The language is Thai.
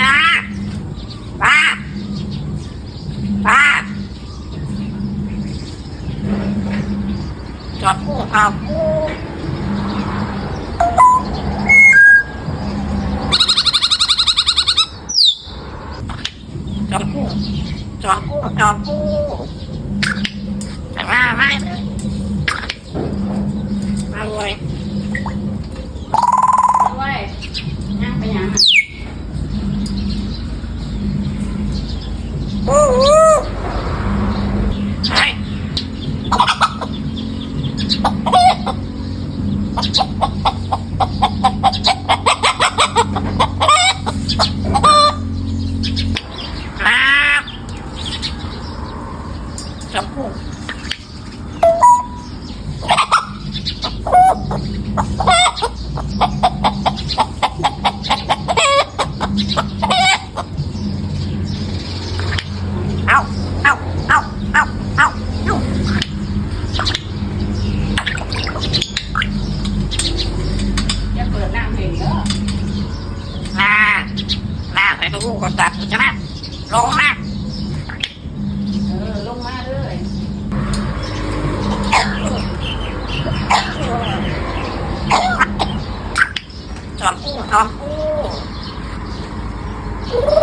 นะป้าป้าจอดพูดเอาพูดจอดพูดจอดพูดจอดพู Ha ha ha! ลาไปดูกับตัดใช่ไหมลงมาเออลงมาเลยจอมกู้จอมกู้